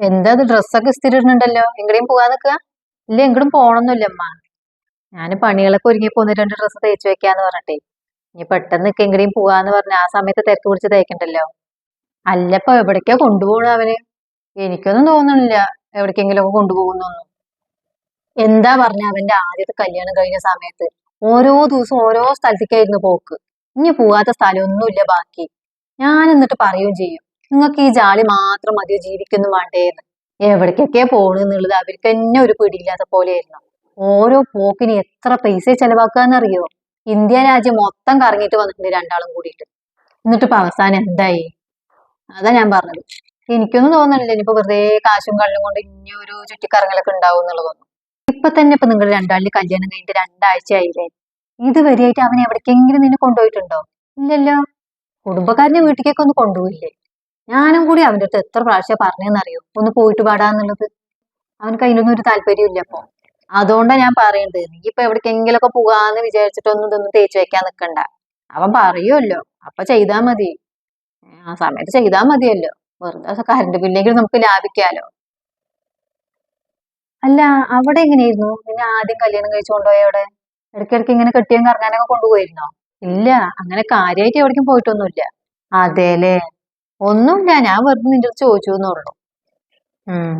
എന്താ ഡ്രസ്സൊക്കെ സ്ഥിരിടുന്നുണ്ടല്ലോ? എങ്ങടെയും പോകാൻ നിക്കുക ഇല്ല എങ്ങടും പോണൊന്നുമില്ല അമ്മ ഞാൻ പണികളൊക്കെ ഒരുങ്ങി പോന്ന് രണ്ട് ഡ്രസ്സ് തേച്ചു വെക്കാന്ന് പറഞ്ഞിട്ടേ. ഇനി പെട്ടെന്ന് നിൽക്കുക എങ്ങടെയും പോകാന്ന് പറഞ്ഞ ആ സമയത്ത് തിരക്ക് പിടിച്ച് തേക്കണ്ടല്ലോ. അല്ലപ്പോ എവിടേക്കാ കൊണ്ടുപോകണ അവന്? എനിക്കൊന്നും തോന്നണില്ല എവിടേക്കെങ്കിലും ഒക്കെ കൊണ്ടുപോകുന്നൊന്നും. എന്താ പറഞ്ഞ അവന്റെ ആദ്യത്തെ കല്യാണം കഴിഞ്ഞ സമയത്ത്? ഓരോ ദിവസം ഓരോ സ്ഥലത്തേക്കായിരുന്നു പോക്ക്. ഇനി പോവാത്ത സ്ഥലമൊന്നുമില്ല ബാക്കി. ഞാൻ എന്നിട്ട് പറയുകയും ചെയ്യും. നിങ്ങൾക്ക് ഈ ജാളി മാത്രം മതിയോ? ജീവിക്കുന്നു വേണ്ടേന്ന്. എവിടേക്കൊക്കെ പോണെന്നുള്ളത് അവർക്ക് തന്നെ ഒരു പിടിയില്ലാത്ത പോലെയായിരുന്നു. ഓരോ പോക്കിന് എത്ര പൈസ ചെലവാക്കാന്നറിയോ? ഇന്ത്യ രാജ്യം മൊത്തം കറങ്ങിയിട്ട് വന്നിട്ടുണ്ട് രണ്ടാളും കൂടിയിട്ട്. എന്നിട്ട് ഇപ്പൊ അവസാനം എന്തായി? അതാ ഞാൻ പറഞ്ഞത്. എനിക്കൊന്നും തോന്നണില്ല. ഇനിയിപ്പോ വെറുതെ കാശും കള്ളും കൊണ്ട് ഇനി ഒരു ചുറ്റിക്കറങ്ങലൊക്കെ ഉണ്ടാവും എന്നുള്ളതൊന്നും. ഇപ്പൊ തന്നെ ഇപ്പൊ നിങ്ങൾ രണ്ടാളിൽ കല്യാണം കഴിഞ്ഞിട്ട് രണ്ടാഴ്ച ആയില്ലേ? ഇതുവരെയായിട്ട് അവൻ എവിടേക്കെങ്കിലും നിന്നെ കൊണ്ടുപോയിട്ടുണ്ടോ? ഇല്ലല്ലോ. കുടുംബക്കാരനെ വീട്ടിലേക്കൊന്നും കൊണ്ടുപോയില്ലേ? ഞാനും കൂടി അവന്റെ അടുത്ത് എത്ര പ്രാവശ്യം പറഞ്ഞെന്നറിയോ? ഒന്ന് പോയിട്ട് പാടാന്നുള്ളത് അവനക്ക് അതിലൊന്നും ഒരു താല്പര്യം ഇല്ല അപ്പൊ അതുകൊണ്ടാ ഞാൻ പറയണ്ടത് നീ ഇപ്പൊ എവിടേക്കെങ്കിലൊക്കെ പോകാന്ന് വിചാരിച്ചിട്ടൊന്നും ഇതൊന്നും തേച്ച് വെക്കാൻ നിക്കണ്ട. അവൻ പറയുമല്ലോ അപ്പൊ ചെയ്താ മതി. ആ സമയത്ത് ചെയ്താ മതിയല്ലോ. വെറുതെ കറണ്ട് ബില്ലെങ്കിലും നമുക്ക് ലാഭിക്കാലോ. അല്ല അവിടെ എങ്ങനെയായിരുന്നു? നിന്നെ ആദ്യം കല്യാണം കഴിച്ചു കൊണ്ടുപോയ അവിടെ? ഇടയ്ക്കിടയ്ക്ക് ഇങ്ങനെ കെട്ടിയും കറങ്ങാനൊക്കെ കൊണ്ടുപോയിരുന്നോ? ഇല്ല അങ്ങനെ കാര്യമായിട്ട് എവിടേക്കും പോയിട്ടൊന്നുമില്ല. അതേല്ലേ? ഒന്നുമില്ല ഞാൻ വെറുതെ നിന്റെ അടുത്ത് ചോദിച്ചു ഉം.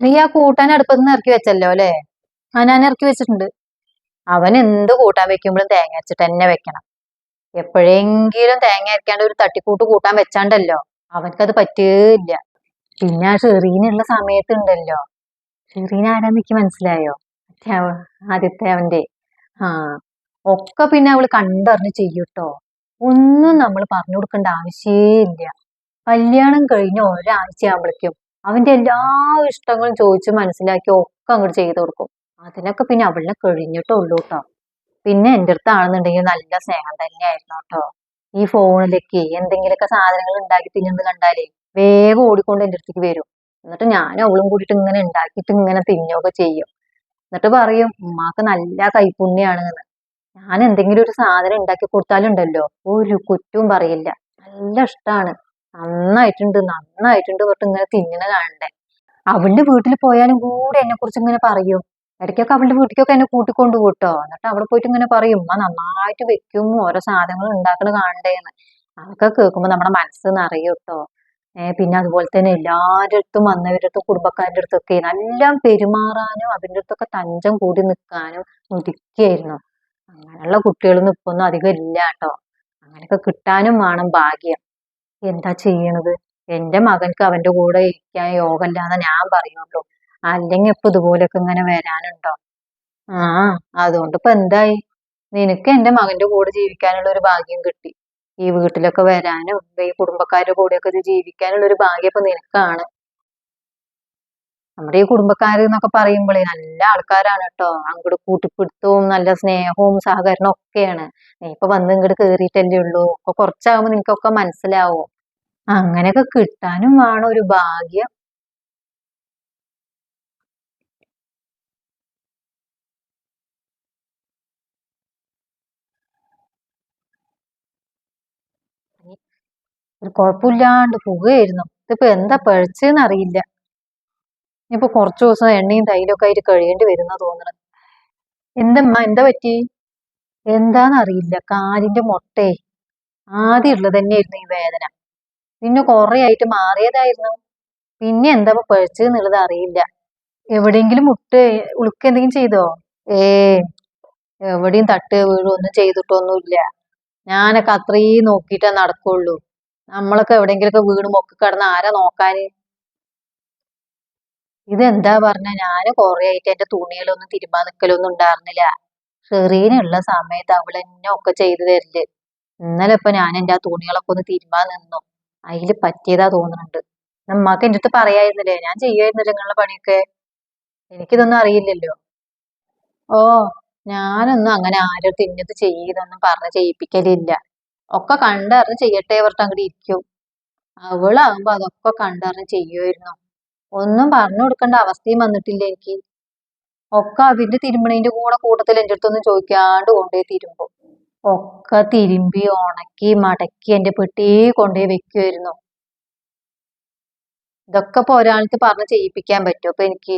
നീ ആ കൂട്ടാൻ അടുപ്പത്ത് നിന്ന് ഇറക്കി വെച്ചല്ലോ അല്ലേ? ആ ഞാൻ ഇറക്കി വെച്ചിട്ടുണ്ട്. അവൻ എന്ത് കൂട്ടാൻ വെക്കുമ്പോഴും തേങ്ങ അരച്ചിട്ട് തന്നെ വെക്കണം. എപ്പോഴെങ്കിലും തേങ്ങ അരക്കാണ്ട് ഒരു തട്ടിക്കൂട്ട് കൂട്ടാൻ വെച്ചാണ്ടല്ലോ. അവൻക്കത് പറ്റുകയില്ല പിന്നെ ആ ഷെറീനുള്ള സമയത്തുണ്ടല്ലോ ഷെറീൻ ആരാന്ന് എനിക്ക് മനസ്സിലായോ? ആദ്യത്തെ അവന്റെ ആ ഒക്കെ പിന്നെ അവൾ കണ്ടറിഞ്ഞ് ചെയ്യൂട്ടോ. ഒന്നും നമ്മൾ പറഞ്ഞു കൊടുക്കേണ്ട ആവശ്യമില്ല. കല്യാണം കഴിഞ്ഞ ഒരാഴ്ച ആവുമ്പോഴേക്കും അവന്റെ എല്ലാ ഇഷ്ടങ്ങളും ചോദിച്ച് മനസ്സിലാക്കി ഒക്കെ അങ്ങോട്ട് ചെയ്തു കൊടുക്കും. അതിനൊക്കെ പിന്നെ അവളിനെ കഴിഞ്ഞിട്ടുള്ളൂ കേട്ടോ പിന്നെ എന്റെ അടുത്താണെന്നുണ്ടെങ്കിൽ നല്ല സ്നേഹം തന്നെയായിരുന്നു കേട്ടോ ഈ ഫോണിലേക്ക് എന്തെങ്കിലുമൊക്കെ സാധനങ്ങൾ ഉണ്ടാക്കി തിന്നു കണ്ടാലേ വേഗം ഓടിക്കൊണ്ട് എന്റെ അടുത്തേക്ക് വരും. എന്നിട്ട് ഞാനും അവളും കൂടിയിട്ട് ഇങ്ങനെ ഉണ്ടാക്കിയിട്ട് ഇങ്ങനെ തിന്നുകയൊക്കെ ചെയ്യും. എന്നിട്ട് പറയും ഉമ്മാക്ക് നല്ല കൈപ്പുണ്യാണ്. എന്ന് ഞാൻ എന്തെങ്കിലും ഒരു സാധനം ഉണ്ടാക്കി കൊടുത്താലുണ്ടല്ലോ. ഒരു കുറ്റവും പറയില്ല. നല്ല ഇഷ്ടമാണ് നന്നായിട്ടുണ്ട് നന്നായിട്ടുണ്ട് പറഞ്ഞിട്ട് ഇങ്ങനെ തിന്നണ കാണണ്ടേ. അവളുടെ വീട്ടിൽ പോയാലും കൂടെ എന്നെ കുറിച്ച് ഇങ്ങനെ പറയും. ഇടയ്ക്കൊക്കെ അവളുടെ വീട്ടിലേക്കൊക്കെ എന്നെ കൂട്ടിക്കൊണ്ട് കൂട്ടോ എന്നിട്ട് അവിടെ പോയിട്ട് ഇങ്ങനെ പറയും ഉമ്മ നന്നായിട്ട് വെക്കും ഓരോ സാധനങ്ങൾ ഉണ്ടാക്കണ കാണണ്ടേന്ന്. അതൊക്കെ കേൾക്കുമ്പോ നമ്മുടെ മനസ്സ് നിറയും കേട്ടോ പിന്നെ അതുപോലെ തന്നെ എല്ലാവരുടെ അടുത്തും വന്നവരുടെ അടുത്തും കുടുംബക്കാരുടെ അടുത്തൊക്കെ നല്ല പെരുമാറാനും അവരുടെ അടുത്തൊക്കെ തഞ്ചം കൂടി നിൽക്കാനും ഒതുക്കിയായിരുന്നു അങ്ങനെയുള്ള കുട്ടികളൊന്നും ഇപ്പൊ ഒന്നും അധികം ഇല്ല കേട്ടോ. അങ്ങനെയൊക്കെ കിട്ടാനും വേണം ഭാഗ്യം. എന്താ ചെയ്യണത്? എന്റെ മകൻക്ക് അവന്റെ കൂടെ ഇരിക്കാൻ യോഗമില്ലാന്ന് ഞാൻ പറയുള്ളൂ. അല്ലെങ്കിൽ ഇപ്പൊ ഇതുപോലൊക്കെ ഇങ്ങനെ വരാനുണ്ടോ? ആ അതുകൊണ്ട് ഇപ്പൊ എന്തായി? നിനക്ക് എന്റെ മകന്റെ കൂടെ ജീവിക്കാനുള്ള ഒരു ഭാഗ്യം കിട്ടി. ഈ വീട്ടിലൊക്കെ വരാനും ഈ കുടുംബക്കാരുടെ കൂടെയൊക്കെ ഇത് ജീവിക്കാനുള്ള ഒരു ഭാഗ്യം ഇപ്പൊ നിനക്കാണ്. നമ്മുടെ ഈ കുടുംബക്കാര് എന്നൊക്കെ പറയുമ്പോഴേ നല്ല ആൾക്കാരാണ് കേട്ടോ. അങ്ങോട്ട് കൂട്ടിപ്പിടുത്തവും നല്ല സ്നേഹവും സഹകരണവും ഒക്കെയാണ്. നീ ഇപ്പൊ വന്ന് ഇങ്ങോട്ട് കേറിയിട്ടല്ലേ ഉള്ളൂ. ഒക്കെ കുറച്ചാകുമ്പോ നിനക്കൊക്കെ മനസ്സിലാവും. അങ്ങനെയൊക്കെ കിട്ടാനും വേണം ഒരു ഭാഗ്യം. ഒരു കുഴപ്പമില്ലാണ്ട് പോവുകയായിരുന്നു. ഇതിപ്പോ എന്താ പഴിച്ചെന്ന് അറിയില്ല. ഇനിയിപ്പോ കുറച്ചു ദിവസം എണ്ണയും തൈലൊക്കെ ആയിട്ട് കഴിയേണ്ടി വരുന്ന തോന്നണത് എന്തമ്മ എന്താ പറ്റി? എന്താന്നറിയില്ല കാലിന്റെ മുട്ടേ. ആദ്യം ഉള്ളത് തന്നെയായിരുന്നു ഈ വേദന. പിന്നെ കുറെ ആയിട്ട് മാറിയതായിരുന്നു. പിന്നെ എന്താ പഴിച്ചെന്നുള്ളത് അറിയില്ല. എവിടെയെങ്കിലും മുട്ട് ഉളുക്ക് എന്തെങ്കിലും ചെയ്തോ? ഏ എവിടെയും തട്ട് വീഴും ഒന്നും ചെയ്തിട്ടൊന്നുമില്ല. ഞാനൊക്കെ അത്രയും നോക്കിയിട്ടേ നടക്കുള്ളൂ. നമ്മളൊക്കെ എവിടെയെങ്കിലൊക്കെ വീണ് മൊക്കി കിടന്ന് ആരാ നോക്കാന്? ഇതെന്താ പറഞ്ഞ? ഞാൻ കൊറേ ആയിട്ട് എന്റെ തുണികളൊന്നും തിരുമാ നിക്കലൊന്നും ഉണ്ടായിരുന്നില്ല. ഷെറീനുള്ള സമയത്ത് അവൾ എന്നെ ഒക്കെ ചെയ്തു തരില്ല ഇന്നലെ ഇപ്പൊ ഞാൻ എന്റെ ആ തുണികളൊക്കെ ഒന്ന് തിരുമാ നിന്നു. അതിൽ പറ്റിയതാ തോന്നുന്നുണ്ട് നമ്മക്ക് എന്റെ അടുത്ത് പറയായിരുന്നില്ലേ? ഞാൻ ചെയ്യുമായിരുന്നില്ല നിങ്ങളുടെ പണിയൊക്കെ? എനിക്കിതൊന്നും അറിയില്ലല്ലോ. ഓ ഞാനൊന്നും അങ്ങനെ ആരും തിന്നത് ചെയ്യുന്നൊന്നും പറഞ്ഞ് ചെയ്യിപ്പിക്കലില്ല. ഒക്കെ കണ്ടറിഞ്ഞ് ചെയ്യട്ടെ പറഞ്ഞിട്ട് അങ്ങോട്ട് ഇരിക്കും. അവളാകുമ്പോ അതൊക്കെ കണ്ടറിഞ്ഞ് ചെയ്യുമായിരുന്നു ഒന്നും പറഞ്ഞു കൊടുക്കേണ്ട അവസ്ഥയും വന്നിട്ടില്ല എനിക്ക്. ഒക്കെ അവന്റെ തിരുമ്പണേന്റെ കൂടെ കൂട്ടത്തിൽ എന്റെ അടുത്തൊന്നും ചോദിക്കാണ്ട് കൊണ്ടുപോയി തിരുമ്പും. ഒക്കെ തിരുമ്പി ഉണക്കി മടക്കി എന്റെ പെട്ടി കൊണ്ടുപോയി വെക്കുമായിരുന്നു ഇതൊക്കെ ഇപ്പൊ ഒരാൾക്ക് പറഞ്ഞ് ചെയ്യിപ്പിക്കാൻ പറ്റും. അപ്പൊ എനിക്ക്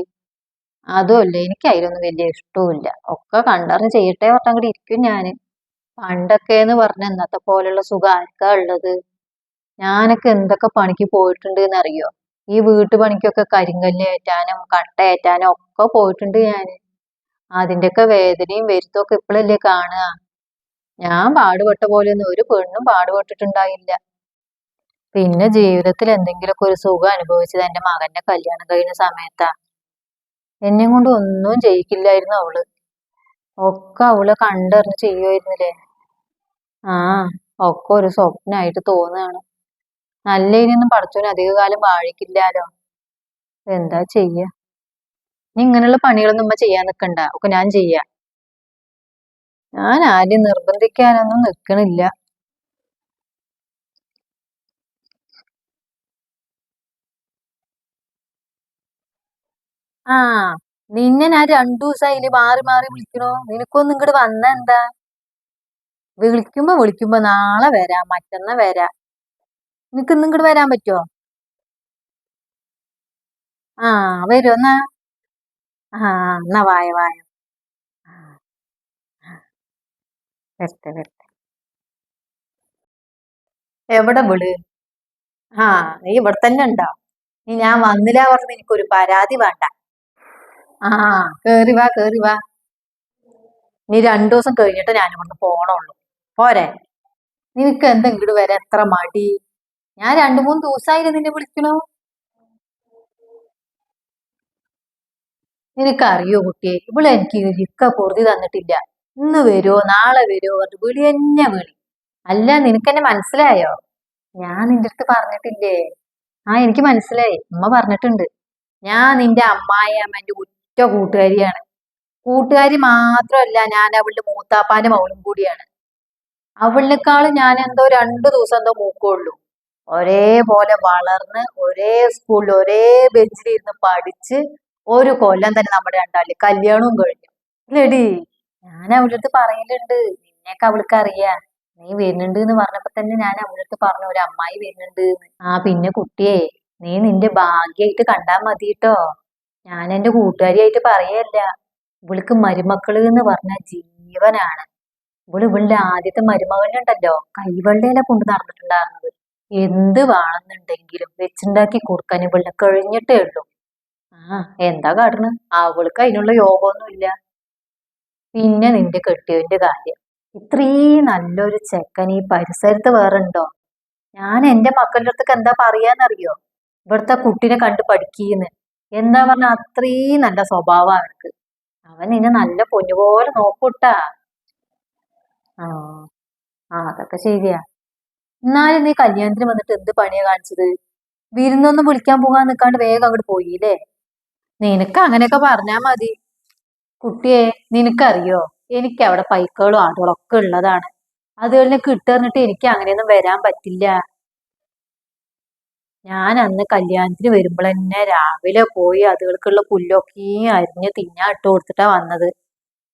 അതുമല്ല എനിക്ക് അതിലൊന്നും വലിയ ഇഷ്ടവുമില്ല. ഒക്കെ കണ്ടറിഞ്ഞ് ചെയ്യട്ടെ പറഞ്ഞങ്ങോട്ട് ഇരിക്കും ഞാൻ. പണ്ടൊക്കെ എന്ന് പറഞ്ഞ ഇന്നത്തെ പോലുള്ള സുഖം ആർക്കാ ഉള്ളത്? ഞാനൊക്കെ എന്തൊക്കെ പണിക്ക് പോയിട്ടുണ്ട് എന്നറിയോ ഈ വീട്ടുപണിക്കൊക്കെ കരിങ്കല്ല് ഏറ്റാനും കട്ട ഏറ്റാനും ഒക്കെ പോയിട്ടുണ്ട് ഞാൻ. അതിന്റെയൊക്കെ വേദനയും വരുത്തൊക്കെ ഇപ്പോഴല്ലേ കാണുക. ഞാൻ പാടുപെട്ട പോലെ ഒന്നും ഒരു പെണ്ണും പാടുപെട്ടിട്ടുണ്ടായില്ല. പിന്നെ ജീവിതത്തിൽ എന്തെങ്കിലുമൊക്കെ ഒരു സുഖം അനുഭവിച്ചത് എന്റെ മകന്റെ കല്യാണം കഴിഞ്ഞ സമയത്താ. എന്നെ കൊണ്ട് ഒന്നും ചെയ്യിക്കില്ലായിരുന്നു അവൾ. ഒക്കെ അവൾ കണ്ടറിഞ്ഞ് ചെയ്യുമായിരുന്നില്ലേ ആ ഒക്കെ ഒരു സ്വപ്നമായിട്ട് തോന്നുകയാണ് നല്ല ഇനിയൊന്നും പഠിച്ചോന് അധിക കാലം വാഴിക്കില്ലാലോ? എന്താ ചെയ്യ? നീ ഇങ്ങനെയുള്ള പണികളൊന്നും ഉമ്മ ചെയ്യാൻ നിക്കണ്ട. ഒക്കെ ഞാൻ ചെയ്യാം. ഞാൻ ആരും നിർബന്ധിക്കാനൊന്നും നിക്കണില്ല. ആ നിന്നെ ഞാൻ രണ്ടു ദിവസമായില്ലേ മാറി മാറി വിളിക്കണോ. നിനക്കൊന്നും ഇങ്ങോട്ട് വന്ന എന്താ? വിളിക്കുമ്പോ വിളിക്കുമ്പോ നാളെ വരാം മറ്റന്നാ വരാ. നിനക്ക് ഇന്ന് ഇങ്ങോട്ട് വരാൻ പറ്റുമോ ആ വരും എന്നാ. ആ എന്നാ വായ വായ. വരട്ടെ വരട്ടെ. എവിടെ വിൾ? ആ നീ ഇവിടെ തന്നെ ഉണ്ടോ? നീ ഞാൻ വന്നില്ല പറഞ്ഞ് എനിക്കൊരു പരാതി വേണ്ട. ആ കേറി വാ കേറി വാ. നീ രണ്ടു ദിവസം കഴിഞ്ഞിട്ട് ഞാൻ ഇവിടുന്ന് പോണുള്ളൂ. പോരെ. നിനക്ക് എന്തെങ്കിലും വരെ എത്ര മടി? ഞാൻ രണ്ടു മൂന്ന് ദിവസമായില്ലേ നിന്നെ വിളിക്കണോ. നിനക്കറിയോ കുട്ടിയെ ഇവിടെ എനിക്ക് ഇക്ക പൊറുതി തന്നിട്ടില്ല. ഇന്ന് വരുമോ നാളെ വരുമോ പറഞ്ഞു വിളി എന്നെ വിളി. അല്ല നിനക്ക് എന്നെ മനസ്സിലായോ? ഞാൻ നിന്റെ അടുത്ത് പറഞ്ഞിട്ടില്ലേ? ആ എനിക്ക് മനസ്സിലായി. ഉമ്മ പറഞ്ഞിട്ടുണ്ട്. ഞാൻ നിന്റെ അമ്മായിയമ്മന്റെ ഉറ്റ കൂട്ടുകാരിയാണ്. കൂട്ടുകാരി മാത്രമല്ല ഞാൻ അവളുടെ മൂത്താപ്പാന്റെ മൗളും കൂടിയാണ്. അവളിനേക്കാളും ഞാൻ എന്തോ രണ്ടു ദിവസം എന്തോ മൂക്കുള്ളൂ ഒരേപോലെ വളർന്ന് ഒരേ സ്കൂളിൽ ഒരേ ബെഞ്ചിലിരുന്ന് പഠിച്ച് ഒരു കൊല്ലം തന്നെ നമ്മുടെ രണ്ടാളി കല്യാണവും കഴിഞ്ഞു. ഇല്ലടി ഞാൻ അവളുടെ അടുത്ത് പറയലുണ്ട്. നിന്നെയൊക്കെ അവൾക്ക് അറിയാം. നീ വരുന്നുണ്ട് എന്ന് പറഞ്ഞപ്പോ തന്നെ ഞാൻ അവളുടെ അടുത്ത് പറഞ്ഞു ഒരു അമ്മായി വരുന്നുണ്ട് ആ പിന്നെ കുട്ടിയെ നീ നിന്റെ ഭാഗ്യായിട്ട് കണ്ടാ മതി കേട്ടോ ഞാൻ എന്റെ കൂട്ടുകാരിയായിട്ട് പറയല്ല. ഇവൾക്ക് മരുമക്കൾ എന്ന് പറഞ്ഞ ജീവനാണ്. ഇവൾ ഇവളുടെ ആദ്യത്തെ മരുമകനുണ്ടല്ലോ. കൈവെള്ളയില കൊണ്ട് നടന്നിട്ടുണ്ടായിരുന്നത്. എന്ത് വേണമെന്നുണ്ടെങ്കിലും വെച്ചുണ്ടാക്കി കൊടുക്കാൻ ഇവളുടെ കഴിഞ്ഞിട്ടേ ഉള്ളൂ. ആ എന്താ കാട്ടണ്? അവൾക്ക് അതിനുള്ള യോഗമൊന്നുമില്ല. പിന്നെ നിന്റെ കെട്ടിയവന്റെ കാര്യം. ഇത്രയും നല്ലൊരു ചെക്കൻ ഈ പരിസരത്ത് വേറെ ഉണ്ടോ? ഞാൻ എന്റെ മക്കളുടെ അടുത്തൊക്കെ എന്താ പറയാന്നറിയോ? ഇവിടുത്തെ കുട്ടീനെ കണ്ട് പഠിക്കുന്നു. എന്താ പറഞ്ഞ അത്രയും നല്ല സ്വഭാവം അവർക്ക് അവൻ നിന്നെ നല്ല പൊന്നുപോലെ നോക്കൂട്ടാ. ആ അതൊക്കെ ശരിയാ. എന്നാലും നീ കല്യാണത്തിന് വന്നിട്ട് എന്ത് പണിയാ കാണിച്ചത്? വിരുന്നൊന്നും വിളിക്കാൻ പോകാൻ നിൽക്കാണ്ട് വേഗം അങ്ങോട്ട് പോയില്ലേ? നിനക്ക് അങ്ങനെയൊക്കെ പറഞ്ഞാ മതി. കുട്ടിയെ നിനക്കറിയോ? എനിക്ക് അവിടെ പൈക്കളും ആടുകളും ഒക്കെ ഉള്ളതാണ് അതുകളിനെ കിട്ടുന്നിട്ട് എനിക്ക് അങ്ങനെയൊന്നും വരാൻ പറ്റില്ല. ഞാൻ അന്ന് കല്യാണത്തിന് വരുമ്പോൾ തന്നെ രാവിലെ പോയി അതുകൾക്കുള്ള പുല്ലൊക്കെ അരിഞ്ഞ് തിന്നാൻ ഇട്ട് കൊടുത്തിട്ടാ വന്നത്.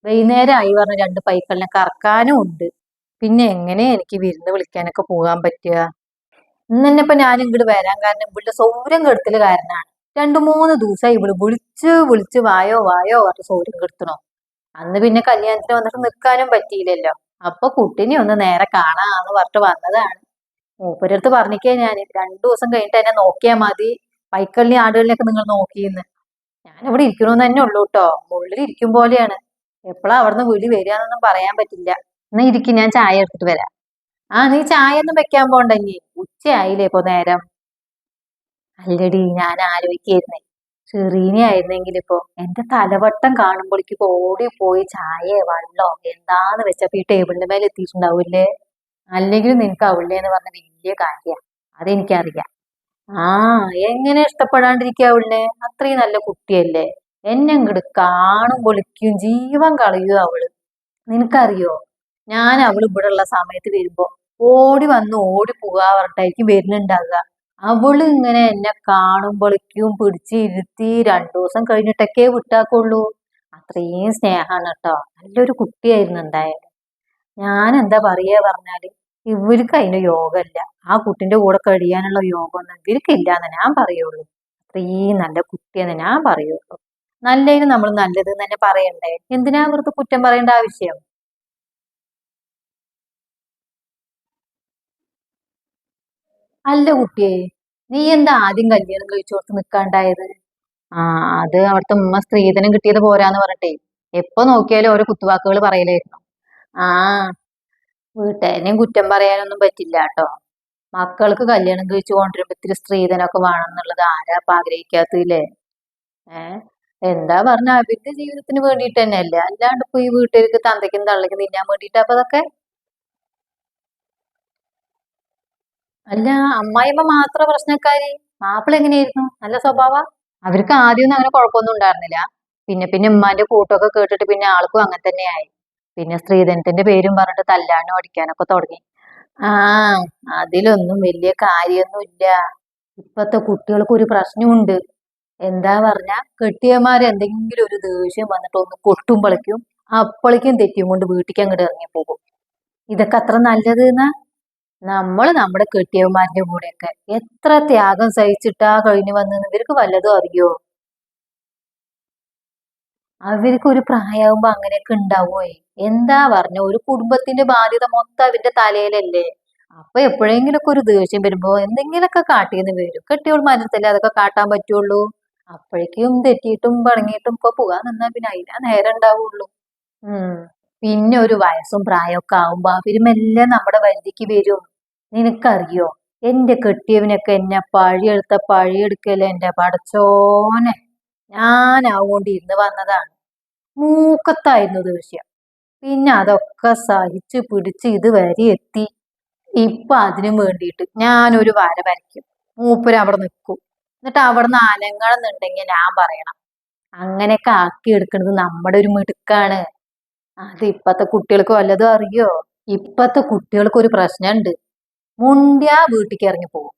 വൈകുന്നേരം ആയി പറഞ്ഞ രണ്ട് പൈക്കളിനെ കറക്കാനും ഉണ്ട്. പിന്നെ എങ്ങനെ എനിക്ക് വിരുന്ന് വിളിക്കാനൊക്കെ പോകാൻ പറ്റുക? ഇന്ന് തന്നെ ഇപ്പൊ ഞാൻ ഇങ്ങോട്ട് വരാൻ കാരണം ഇവിടെ സൗരം കെടുത്തൽ കാരണമാണ് രണ്ടു മൂന്ന് ദിവസമായി ഇവിടെ വിളിച്ച് വിളിച്ച് വായോ വായോ പറഞ്ഞ് സൗരം കെടുത്തണോ? അന്ന് പിന്നെ കല്യാണത്തിന് വന്നിട്ട് നിൽക്കാനും പറ്റിയില്ലല്ലോ. അപ്പൊ കുട്ടിനെ ഒന്ന് നേരെ കാണാന്ന് പറഞ്ഞിട്ട് വന്നതാണ്. മൂപ്പരടുത്ത് പറഞ്ഞിക്കേ ഞാൻ രണ്ടു ദിവസം കഴിഞ്ഞിട്ട് എന്നെ നോക്കിയാൽ മതി. പൈക്കളിനെ ആടുകളിലൊക്കെ നിങ്ങൾ നോക്കിയെന്ന്. ഞാൻ ഇവിടെ ഇരിക്കണമെന്ന് തന്നെ ഉള്ളൂ കേട്ടോ മുള്ളിൽ ഇരിക്കും പോലെയാണ്. എപ്പോഴാ അവിടുന്ന് വിളി വരികയെന്നൊന്നും പറയാൻ പറ്റില്ല. എന്നാ ഇരിക്കും ഞാൻ ചായ എടുത്തിട്ട് വരാം. ആ നീ ചായ ഒന്നും വെക്കാൻ പോണ്ട ഇനി. ഉച്ചയായില്ലേ ഇപ്പൊ നേരം. അല്ലടി ഞാൻ ആലോചിക്കായിരുന്നേ. ചെറീനെ ആയിരുന്നെങ്കിൽ ഇപ്പൊ. എന്റെ തലവട്ടം കാണുമ്പോഴേക്ക് ഓടി പോയി ചായ വെള്ളോ എന്താന്ന് വെച്ചപ്പോ ഈ ടേബിളിന്റെ മേലെ എത്തിയിട്ടുണ്ടാവില്ലേ? അല്ലെങ്കിലും നിനക്ക് ആവില്ലേ എന്ന് പറഞ്ഞ വലിയ കാര്യ. അതെനിക്കറിയാം. ആ എങ്ങനെ ഇഷ്ടപ്പെടാണ്ടിരിക്കാവില്ലേ അത്രയും നല്ല കുട്ടിയല്ലേ? എന്നെ ഇങ്ങോട്ട് കാണും പൊളിക്കും ജീവൻ കളയുക അവൾ. നിനക്കറിയോ? ഞാൻ അവൾ ഇവിടെ ഉള്ള സമയത്ത് വരുമ്പോ ഓടി വന്ന് ഓടി പോകാ പറഞ്ഞിട്ടായിരിക്കും വരുന്നുണ്ടാകുക അവൾ ഇങ്ങനെ എന്നെ കാണും പൊളിക്കും പിടിച്ച് ഇരുത്തി രണ്ടു ദിവസം കഴിഞ്ഞിട്ടൊക്കെ വിട്ടാക്കുള്ളൂ. അത്രയും സ്നേഹമാണ് കേട്ടോ. നല്ലൊരു കുട്ടിയായിരുന്നു എന്തായാലും. ഞാൻ എന്താ പറയാ പറഞ്ഞാൽ ഇവർക്ക് അതിന് യോഗമല്ല ആ കുട്ടിന്റെ കൂടെ കഴിയാനുള്ള യോഗമൊന്നും ഇവർക്കില്ല എന്ന് ഞാൻ പറയുള്ളൂ. അത്രയും നല്ല കുട്ടിയെന്ന് ഞാൻ പറയുള്ളൂ. നല്ലതിന് നമ്മൾ നല്ലത് എന്ന് തന്നെ പറയണ്ടേ? എന്തിനാ വെറുതെ കുറ്റം പറയേണ്ട ആവശ്യം? അല്ല കുട്ടിയെ നീ എന്താ ആദ്യം കല്യാണം കഴിച്ചോർത്ത് നിൽക്കാണ്ടായത് ആ അത് അവിടുത്തെ ഉമ്മ സ്ത്രീധനം കിട്ടിയത് പോരാന്ന് പറഞ്ഞിട്ടേ. എപ്പോ നോക്കിയാലും ഓരോ കുത്തുവാക്കുകൾ പറയലായിരുന്നു. ആ വീട്ടുകാരനെയും കുറ്റം പറയാനൊന്നും പറ്റില്ല കേട്ടോ മക്കൾക്ക് കല്യാണം കഴിച്ചു കൊണ്ടിരുമ്പോ ഇത്തിരി സ്ത്രീധനമൊക്കെ വേണം എന്നുള്ളത് ആരാ ഇപ്പൊ ആഗ്രഹിക്കാത്തില്ലേ ഏ? എന്താ പറഞ്ഞ അവരുടെ ജീവിതത്തിന് വേണ്ടിയിട്ട് തന്നെയല്ലേ? അല്ലാണ്ട് ഇപ്പൊ ഈ വീട്ടുകാർക്ക് തന്തയ്ക്കും തള്ളയ്ക്കും തിന്നാൻ വേണ്ടിയിട്ടാ അപ്പൊ അതൊക്കെ? അല്ല അമ്മായിമ്മ മാത്ര പ്രശ്നക്കാരി? മാപ്പിള എങ്ങനെയായിരുന്നു? നല്ല സ്വഭാവ? അവർക്ക് ആദ്യമൊന്നും അങ്ങനെ കുഴപ്പമൊന്നും ഉണ്ടായിരുന്നില്ല. പിന്നെ പിന്നെ ഉമ്മാന്റെ കൂട്ടൊക്കെ കേട്ടിട്ട് പിന്നെ ആൾക്കും അങ്ങനെ തന്നെയായി. പിന്നെ സ്ത്രീധനത്തിന്റെ പേരും പറഞ്ഞിട്ട് തല്ലാനോ അടിക്കാനൊക്കെ തുടങ്ങി. ആ അതിലൊന്നും വലിയ കാര്യമൊന്നുമില്ല. ഇപ്പത്തെ കുട്ടികൾക്ക് ഒരു പ്രശ്നമുണ്ട് എന്താ പറഞ്ഞ കെട്ടിയമാര് എന്തെങ്കിലും ഒരു ദേഷ്യം വന്നിട്ട് ഒന്ന് കൊട്ടുമ്പളേക്കും അപ്പളേക്കും തെറ്റിയും കൊണ്ട് വീട്ടിലേക്ക് അങ്ങോട്ട് ഇറങ്ങി പോകും. ഇതൊക്കെ അത്ര നല്ലത് എന്നാ നമ്മൾ നമ്മുടെ കെട്ടിയവന്മാരുടെ കൂടെയൊക്കെ എത്ര ത്യാഗം സഹിച്ചിട്ടാ കഴിഞ്ഞു വന്നെന്ന് ഇവർക്ക് വല്ലതും അറിയോ? അവർക്ക് ഒരു പ്രായമാകുമ്പോ അങ്ങനെയൊക്കെ ഉണ്ടാവുമേ എന്താ പറഞ്ഞ ഒരു കുടുംബത്തിന്റെ ബാധ്യത മൊത്തം അവന്റെ തലയിലല്ലേ? അപ്പൊ എപ്പോഴെങ്കിലൊക്കെ ഒരു ദേഷ്യം വരുമ്പോ എന്തെങ്കിലുമൊക്കെ കാട്ടിയെന്ന് വരും. കെട്ടിയവന്മാരത്തല്ലേ അതൊക്കെ കാട്ടാൻ പറ്റുള്ളൂ? അപ്പോഴേക്കും തെറ്റിയിട്ടും പണങ്ങിയിട്ടും ഇപ്പൊ പോകാൻ നിന്നാ പിന്നെ അതിനാ നേരം ഉണ്ടാവുള്ളൂ പിന്നെ ഒരു വയസ്സും പ്രായമൊക്കെ ആവുമ്പോ അവരുമെല്ലാം നമ്മുടെ വരുതിക്ക് വരും. നിനക്കറിയോ? എന്റെ കെട്ടിയവനൊക്കെ എന്നെ പഴിയെടുത്ത പഴിയെടുക്കല്ലേ എന്റെ പടച്ചോനെ. ഞാൻ അതുകൊണ്ട് ഇരുന്ന് വന്നതാണ്. മൂക്കത്തായിരുന്നു ദേഷ്യം പിന്നെ അതൊക്കെ സഹിച്ച് പിടിച്ച് ഇതുവരെ എത്തി. ഇപ്പൊ അതിനും വേണ്ടിയിട്ട് ഞാനൊരു വര വരയ്ക്കും. മൂപ്പര് അവിടെ നിൽക്കും. എന്നിട്ട് അവിടുന്ന് അനങ്ങണമെന്നുണ്ടെങ്കിൽ ഞാൻ പറയണം. അങ്ങനെയൊക്കെ ആക്കി എടുക്കുന്നത് നമ്മുടെ ഒരു മിടുക്കാണ്. അത് ഇപ്പത്തെ കുട്ടികൾക്ക് വല്ലതും അറിയോ? ഇപ്പത്തെ കുട്ടികൾക്ക് ഒരു പ്രശ്നമുണ്ട്. മുണ്ടിയാ വീട്ടിലേക്ക് ഇറങ്ങി പോകും.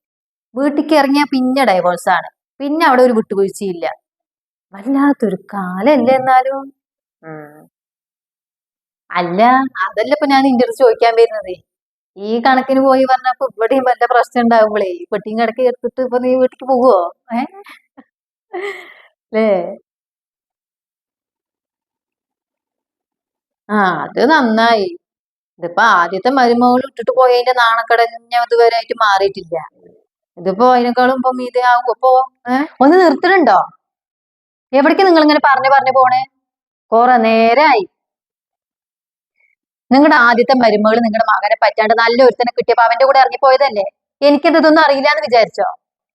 വീട്ടിലേക്ക് ഇറങ്ങിയാ പിന്നെ ഡൈവോഴ്സ് ആണ്. പിന്നെ അവിടെ ഒരു വിട്ടുവീഴ്ചയില്ല. വല്ലാത്തൊരു കാലല്ലേ എന്നാലും. അല്ല അതല്ല ഇപ്പൊ ഞാൻ ഇന്റർവ്യൂ ചോദിക്കാൻ വരുന്നത്? ഈ കണക്കിന് പോയി പറഞ്ഞപ്പോ ഇവിടെയും വല്ല പ്രശ്നം ഉണ്ടാവുമ്പോളേ ഈ പെട്ടിയും കിടക്കി എടുത്തിട്ട് ഇപ്പൊ നീ വീട്ടിക്ക് പോവോ? ഏ? ആ അത് നന്നായി. ഇതിപ്പോ ആദ്യത്തെ മരുമകൾ ഇട്ടിട്ട് പോയതിന്റെ നാണക്കടഞ്ഞ ഇതുവരെ ആയിട്ട് മാറിയിട്ടില്ല. ഇതിപ്പോ അതിനേക്കാളും ഇപ്പൊ മീതെ ആവും. അപ്പോ ഒന്ന് നിർത്തണുണ്ടോ? എവിടേക്ക് നിങ്ങൾ ഇങ്ങനെ പറഞ്ഞു പറഞ്ഞു പോണേ? കൊറേ നേരായി. നിങ്ങളുടെ ആദ്യത്തെ മരുമകൾ നിങ്ങളുടെ മകനെ പറ്റാണ്ട് നല്ല ഒരുത്തനെ കിട്ടിയപ്പോ അവന്റെ കൂടെ ഇറങ്ങിപ്പോയതല്ലേ? എനിക്കിതൊന്നും അറിയില്ല എന്ന് വിചാരിച്ചോ?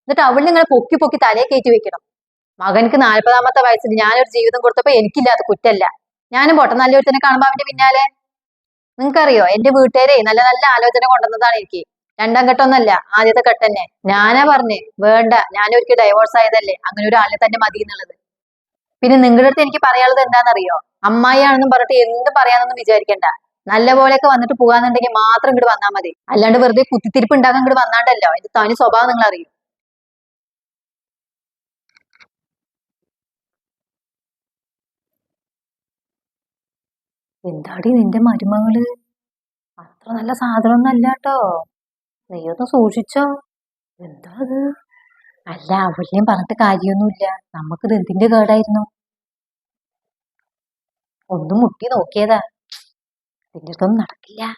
എന്നിട്ട് അവൾ നിങ്ങളെ പൊക്കി പൊക്കി തലയെ കയറ്റി വെക്കണം. മകൻക്ക് നാൽപ്പതാമത്തെ വയസ്സിൽ ഞാനൊരു ജീവിതം കൊടുത്തപ്പോ എനിക്കില്ലാത്ത കുറ്റല്ല. ഞാനും പോട്ടെ നല്ല ഒരുത്തനെ കാണുമ്പോ അവന്റെ പിന്നാലെ. നിങ്ങൾക്കറിയോ എന്റെ വീട്ടുകാരെ നല്ല നല്ല ആലോചന കൊണ്ടുവന്നതാണ് എനിക്ക്. രണ്ടാം ഘട്ടമൊന്നല്ല ആദ്യത്തെ ഘട്ടം തന്നെ ഞാനാ പറഞ്ഞേ വേണ്ട ഞാനൊരിക്കൽ ഡൈവോഴ്സ് ആയതല്ലേ അങ്ങനെ ഒരാളെ തന്നെ മതി എന്നുള്ളത്. പിന്നെ നിങ്ങളുടെ അടുത്ത് എനിക്ക് പറയാനുള്ളത് എന്താണെന്നറിയോ? അമ്മായിയാണെന്നും പറഞ്ഞിട്ട് എന്ത് പറയാനൊന്നും വിചാരിക്കണ്ട. നല്ല പോലെയൊക്കെ വന്നിട്ട് പോകാന്നുണ്ടെങ്കിൽ മാത്രം ഇങ്ങോട്ട് വന്നാൽ മതി. അല്ലാണ്ട് വെറുതെ കുത്തിത്തിരിപ്പ് ഉണ്ടാക്കാൻ ഇങ്ങോട്ട് വന്നാണ്ടല്ലോ. എന്റെ തനി സ്വഭാവം നിങ്ങൾ അറിയും എന്താടി നിന്റെ മരുമകൾ? അത്ര നല്ല സാധനം അല്ല കേട്ടോ നീ സൂക്ഷിച്ചോ. എന്താ അത്? അല്ല അവളിനെയും പറഞ്ഞിട്ട് കാര്യമൊന്നുമില്ല. നമുക്കിത് എന്തിന്റെ കേടായിരുന്നു? ഒന്ന് മുട്ടി നോക്കിയതാ. Tienes con una arquilla